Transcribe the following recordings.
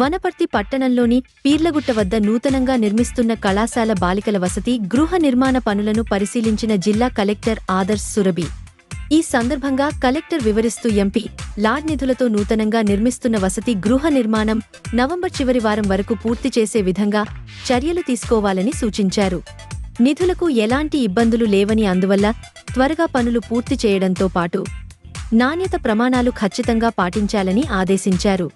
వనపర్తి పట్టణంలోని పీర్లగుట్ట వద్ద నూతనంగా నిర్మిస్తున్న కళాశాల బాలికల వసతి గృహ నిర్మాణ పనులను పరిశీలించిన జిల్లా కలెక్టర్ ఆదర్శ్ సురభి. ఈ సందర్భంగా కలెక్టర్ వివరిస్తూ ఎంపీ లాడ్ నిధులతో నూతనంగా నిర్మిస్తున్న వసతి గృహ నిర్మాణం నవంబర్ చివరి వారం వరకు పూర్తి చేసే విధంగా చర్యలు తీసుకోవాలని సూచించారు. నిధులకు ఎలాంటి ఇబ్బందులు లేవని అందువల్ల త్వరగా పనులు పూర్తి చేయడంతో పాటు నాణ్యత ప్రమాణాలు ఖచ్చితంగా పాటించాలని ఆదేశించారు.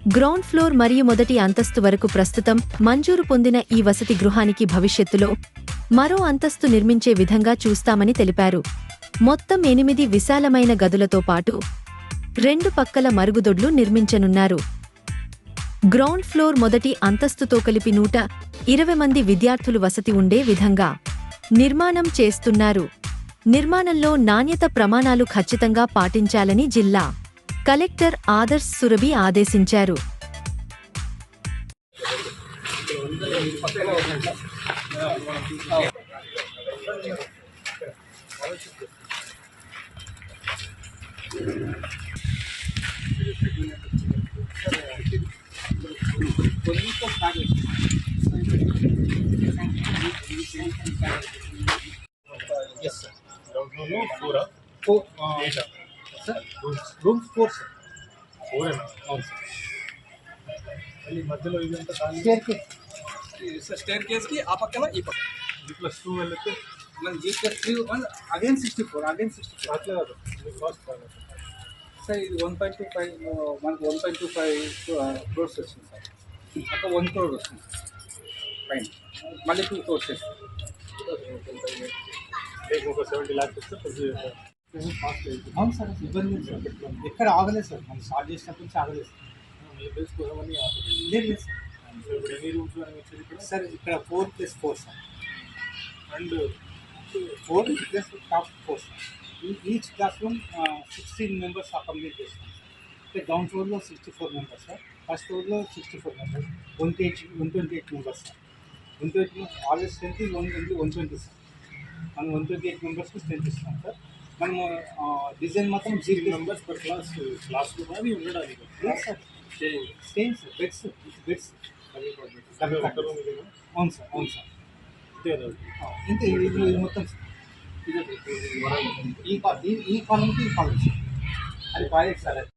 గ్రౌండ్ ఫ్లోర్ మరియు మొదటి అంతస్తు వరకు ప్రస్తుతం మంజూరు పొందిన ఈ వసతి గృహానికి భవిష్యత్తులో మరో అంతస్తు నిర్మించే విధంగా చూస్తామని తెలిపారు. మొత్తం ఎనిమిది విశాలమైన గదులతో పాటు రెండు పక్కల మరుగుదొడ్లు నిర్మించనున్నారు. గ్రౌండ్ ఫ్లోర్ మొదటి అంతస్తుతో కలిపి నూట ఇరవై మంది విద్యార్థులు వసతి ఉండే విధంగా నిర్మాణం చేస్తున్నారు. నిర్మాణంలో నాణ్యత ప్రమాణాలు ఖచ్చితంగా పాటించాలని జిల్లా కలెక్టర్ ఆదర్శ్ సురభి ఆదేశించారు. Yes sir ఫోరా four ఎయిటా sir rooms rooms four sir ఫోరేనా అవును సార్ మళ్ళీ మధ్యలో ఇదంతా ఖాళీ స్టేర్ కేస్ స్టేర్ కేస్ కి ఆ పక్కన ఈ పక్కన జీ ప్లస్ టూ వెళ్తే మన G plus three one again sixty four again sixty four అట్లే కాదు కాస్ట్ కాదు సార్ ఇది వన్ పాయింట్ టూ ఫైవ్ మనకు one point two five crores వచ్చింది సార్ అక్కడ వన్ క్రోర్ వస్తుంది పైన మళ్ళీ టూ క్రోర్స్ వస్తుంది మీకు ఒక సెవెంటీ ల్యాక్స్ వస్తే అవును సార్ ఇబ్బంది సార్. ఎక్కడ ఆగలేదు సార్. మనం స్టార్ట్ చేసినప్పటి నుంచి ఆగలేదు సార్. లేదు లేదు సార్. ఇప్పుడు ఎన్ని రూమ్స్ అని వచ్చేది ఇక్కడ? సార్ ఇక్కడ four plus four sir. And four plus top four sir. Each class room sixteen members accommodate చేస్తాం సార్. గ్రౌండ్ ఫ్లోర్లో sixty four members sir. First ఫ్లోర్లో sixty four members. One eight one twenty eight members sir. One twenty always strength one twenty one twenty sir. మనం one twenty eight మెంబర్స్కి strength ఇస్తాం sir. మనము design మాత్రం three zero members per class class room అది ఉండడానికి stain sir beds beds అవును sir అవును sir ఇంత ఇది మొత్తం ఈ కాలంకి ఈ కాలం సార్ అది ప్రాజెక్ట్ సార్